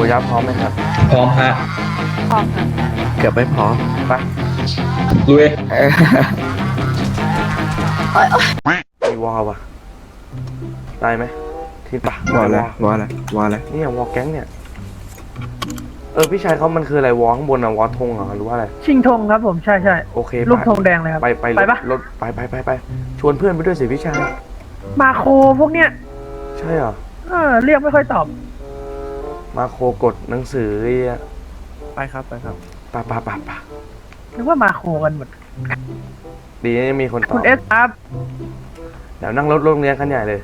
ปุยะพร้อมไหมครับพร้อมฮะพร้อมค่ะเกือบไม่พร้อมไปลุยมีวอลว่ะได้ไหมที่ปะวอลแล้ววอลแล้ววอลแล้วเนี่ยวอลแก๊งเนี่ย เออพี่ชายเขามันคืออะไรวอลข้างบนอะวอลธงเหรอหรือว่าอะไร ชิงธงครับผมใช่ใช่โอเครูปไปธงแดงเลยครับ ไปไปไปปะ รถไปไปไปไปชวนเพื่อนไปด้วยสิพี่ชายมาโคพวกเนี้ยใช่เหรอ เออเรียกไม่ค่อยตอบ มาโคกดหนังสือไอ้อะไปครับไปครับปะปะปะปะนึกว่ามาโคกันหมดดีนะยังมีคนตอคุบณเอสครับเดี๋ยวนั่งรถโรงเรียนคันใหญ่เลย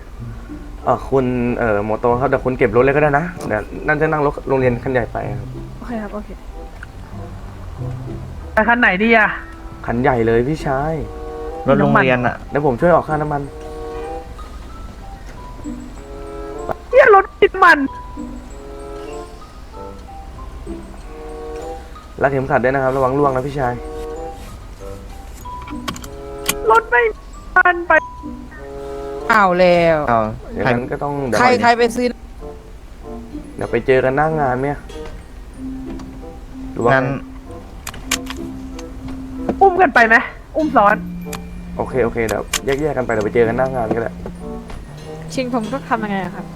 เออคุณเอ่อโมโตครับเดี๋ยวคุณเก็บรถเลยก็ได้นะเดี๋ยวนั่นจะนั่งรถโรงเรียนคันใหญ่ไปครับโอเคครับ โอเค ไปคันไหนดีอะคันใหญ่เลยพี่ชายรถโรงเรียนอะเดี๋ยวผมช่วยออกค่าน้ำมันเฮียรถติดมัน รักเข็มขัดด้วยนะครับ ระวังล่วงนะพี่ชาย รถไม่มันไปอ้าวแล้ว เอาอย่างใครนั้นก็ต้องเดี๋ยวใครใครไปซื้อ เดี๋ยวไปเจอกันหน้างานเนี่ยหรือว่างั้นไงอุ้มกันไปไหมอุ้มซ้อน โอเคโอเคเดี๋ยวแยกๆกันไปเดี๋ยวไปเจอกันหน้างานก็ได้ ชิงผมต้องทำยังไงอะครับ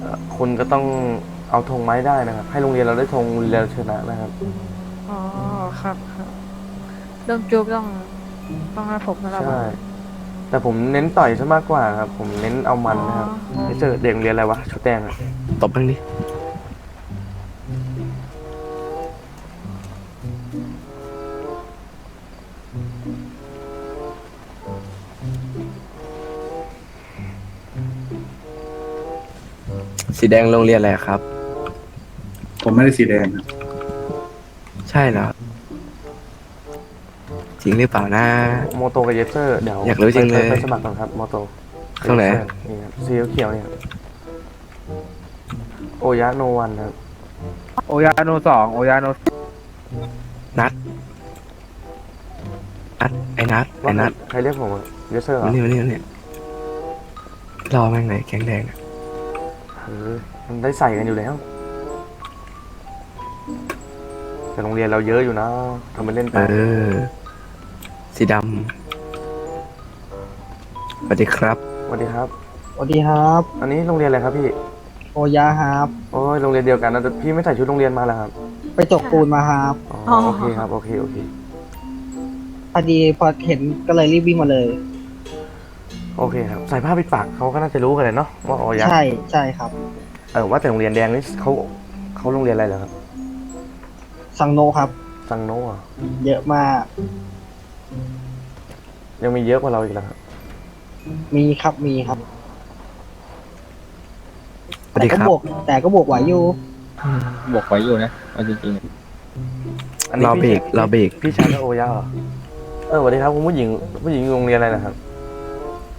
เอ่อคุณก็ต้องเอาธงไม้ได้นะครับ ให้โรงเรียนเราได้ธงโรงเรียนเราชนะนะครับ อ๋อครับครับเรื่องจุกต้องต้องให้ผมนะครับใช่ แต่ผมเน้นต่อยซะมากกว่าครับ ผมเน้นเอามันนะครับไอ้เจอเด็กโรงเรียนอะไรวะชุดแดงอะตบบ้างดิสีแดงโรงเรียนอะไรครับ ผมไม่ได้สีแดงครับ ใช่เหรอ จริงหรือเปล่านะ โมโตกับเยสเซอร์เดี๋ยวอยากรู้จริงเลยไปไปสมัครก่อนครับโมโตตรงไหน นี่ครับสีเขียวๆเนี่ยครับโอยะโนวันครับโอยาโนสองโอยาโนนัดนัดไอ้นัดไอ้นัดใครเรียกผมอะเยสเซอร์เหรอมานี่มานี่มานี่รอแม่งไหนแข็งแดงอะเออมันได้ใส่กันอยู่แล้ว แต่โรงเรียนเราเยอะอยู่นะทำไปเล่นไปเออ สีดำสวัสดีครับ สวัสดีครับ สวัสดีครับ อันนี้โรงเรียนอะไรครับพี่ โอยาครับ โอ้ยโรงเรียนเดียวกันนะแต่พี่ไม่ใส่ชุดโรงเรียนมาแล้วครับไปจกปูนมาครับ อ๋อโอเคครับ โอเค โอเค พอดีพอเห็นก็เลยรีบวิ่งมาเลย โอเคครับ ใส่ผ้าปิดปากเขาก็น่าจะรู้กันเลยเนาะว่าโอยะใช่ใช่ครับ เออว่าแต่โรงเรียนแดงนี่เขาเขาโรงเรียนอะไรเหรอครับ สังโนครับซังโนะอะเยอะมาก ยังมีเยอะกว่าเราอีกเหรอครับมีครับมีครับ สวัสดีแต่คก็รับ บวก แต่ก็บวกไหวอยู่บวกไว้อยู่นะเอาจริงอันนี้รอเบรพี่กรอเบรกพี่ชายก็โอยะเหรอเออสวัสดีครับคุณผู้หญิงผู้หญิงอยู่โรงเรียนอะไรนะครับ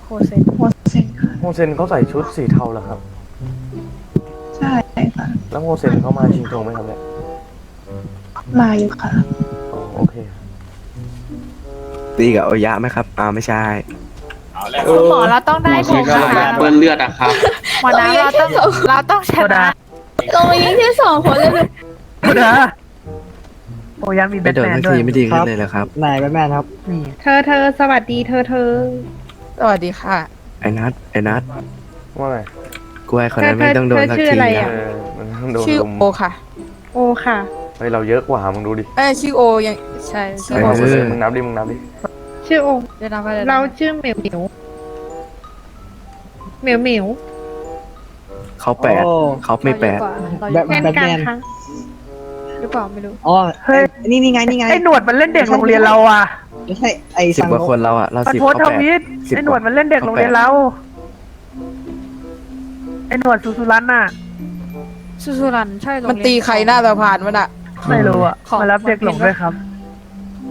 โคเซนโฮเซนเขาใส่ชุดสีเทาเหรอครับ ใช่ค่ะ แล้วโฮเซนเขามาชิงธงไหมครับเนี่ย มาอยู่ค่ะอ๋อโอเคตีกับโอยะไหมครับอ่าไม่ใช่คุณหมอเราต้องได้ธงนะคะๆเปิ้ลเลือดอะครับหมอนะเราต้องเราต้องชโซดานะลงมายิงที่สองคนเลยโซดาโอยามีแบไม่ทโดนแมนสักด้วยทีไม่ดีขึ้นเลยเหรอครับ นายแบทแมนครับ นี่เธอเธอสวัสดีเธอเธอสวัสดีค่ะ ไอ้นัดไอ้นัดว่าไงกล้วยคนนั้นไม่ต้องโดนสักเธอชื่อทีอะไรอะอะเออมันต้องโดนชื่อลมโอค่ะ โอค่ะเฮ้ยเราเยอะกว่ามึงดูดิเอ้ยชื่อโอยังใช่ชื่อเอโออมึงนับดิมึงนับดิชื่อโอเดี๋ยวนะไปเลยเราชื่อเหมียวเหมียวเหมียวเหมียวเขาแปดโอ้เขาไม่แปดแบบแทนแบทกันแมนค่ะหรือเปล่าไม่รู้อ๋อเอ้ยนี่นี่ไงนี่ไงไอ้หนวดมันเล่นเด็กโรงเรียนเราอะไม่ใช่ไอ้สิบสังกว่าโนคนเราอะเรามันสิบโพสเขาต์ทแปดวิตสิบไอ้หนวดมันเล่นเด็กโรงเรียนเราไอ้หนวดสุสุรันน่ะสุสุรันใช่มันตีใครหน้าสะพานมันอะ ไม่รู้อะของมารับเด็กหลงด้วยครับ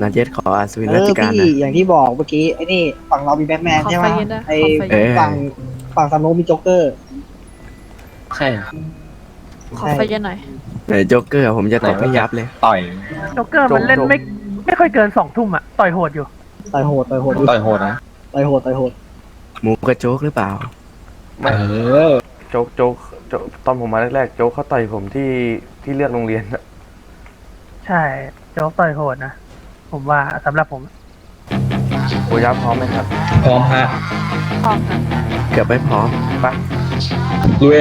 นัดเย็ดขออาสวินเอราอชการพี่นะอย่างที่บอกเมื่อกี้ไอ้นี่ฝั่งเรามีแบทแมนขอใช่ไหไฟมเย็นนะไอ้ขอไฟเอเย็นอฝั่งฝั่งสังโนมีโจ๊กเกอร์ ใช่ครับ ขอไฟเย็นหน่อยไหนโจ๊กเกอร์ผมจะตบไม่ยับเลย ต่อยโจ๊กเกอร์มันเล่นไม่ไม่ค่อยเกินสองทุ่มอะ ต่อยโหดอยู่ ต่อยโหดต่อยโหดต่อยโหดนะ ต่อยโหดต่อยโหดหมูกระโจ๊กหรือเปล่าไม่เออ โจ๊กโจ๊กโจตอนผมมาแรกๆ โจ๊กเขาต่อยผมที่ที่เลือกโรงเรียนอะ ใช่โจ๊กต่อยโหดนะ ผมว่าสำหรับผม โอ้ยับพร้อมไหมครับพร้อมฮะพร้อมครับเกือบไม่พร้อมไปลุย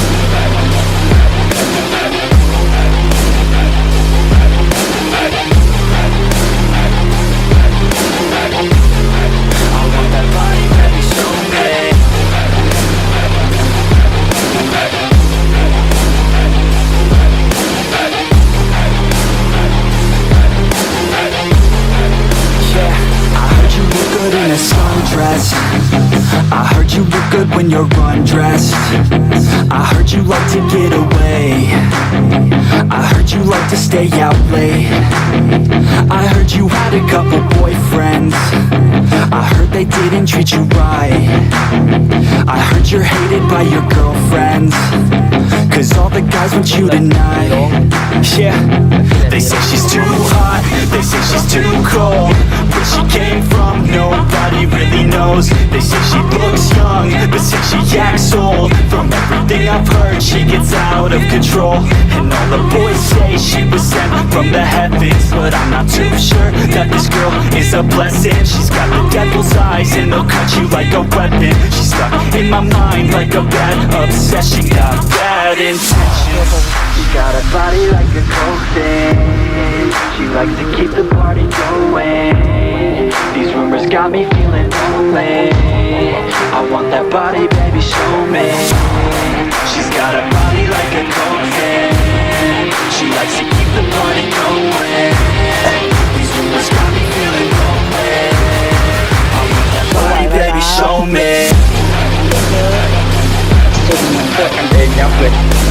you're undressed I heard you like to get away. I heard you like to stay out late. I heard you had a couple boyfriends I heard they didn't treat you right. I heard you're hated by your girlfriends. Cause all the guys want you tonight. Yeah, they say she's too hot. They say she's too cold. Where she came from, nobody really knows. They say she looks young, but say she I've heard, she gets out of control. And all the boys say she was sent from the heavens. But I'm not too sure that this girl is a blessing. She's got the devil's eyes and they'll cut you like a weapon. She's stuck in my mind like a bad obsession. Got bad intentions. She got a body like a cocaine. She likes to keep the party going. These rumors got me feeling lonely. I want that body, baby, show me She's got a body like a coke She likes to keep the party going. These rumors got me feeling I want that body, baby, show me. I'm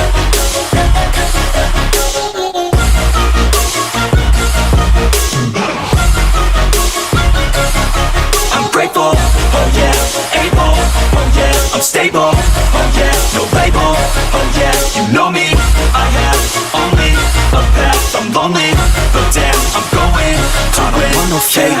No fake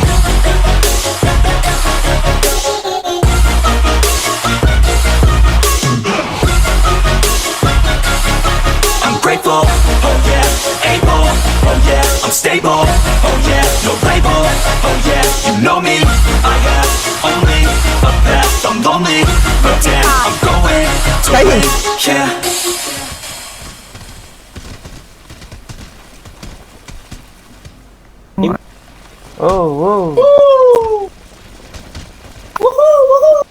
I'm stable. Oh yeah, no label. Oh yeah, you know me. I have only a path. I'm lonely, but damn, I'm going to win. Yeah. Oh, whoa. Woohoo! Woohoo!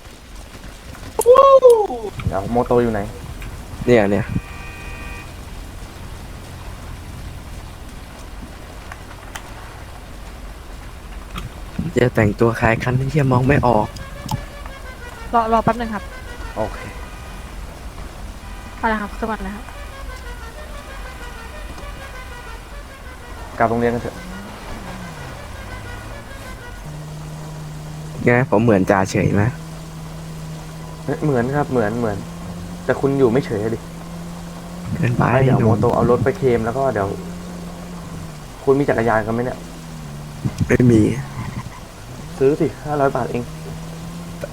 Woo! Yeah, moto yun eh. Ayan. จะแต่งตัวคล้ายคันที่มองไม่ออก รอรอแป๊บหนึงครับโอเคเอาละครับสวัสดีครับกลับโรงเรียนกันเถอะไงผมเหมือนจ่าเฉยไหมเฮ้ยเหมือนครับเหมือนเหมือน แต่คุณอยู่ไม่เฉยอะดิเกินไปเดี๋ยวหโมนุ่มโตเอารถไปเคลมแล้วก็เดี๋ยว คุณมีจักรยานกันไหมเนี่ย ไม่มี ซื้อสิห้าร้อยบาทเอง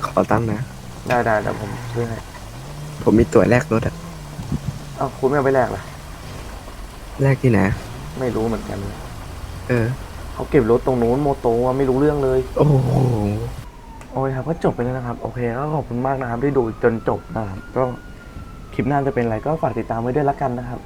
ขอตั้งค์นะ ได้ได้เดี๋ยวผมซื้อให้ผมมีตั๋วแลกรถอะเอ้าคุณไม่เอาไปแลกล่ะ แลกที่ไหนไม่รู้เหมือนกันเออ เขาเก็บรถตรงนู้นโมโตอะไม่รู้เรื่องเลย โอ้โห โอเคครับก็จบไปแล้วนะครับ โอเคก็ขอบคุณมากนะครับที่ดูจนจบนะครับ ก็คลิปหน้าจะเป็นอะไรก็ฝากติดตามไว้ด้วยละกันนะครับ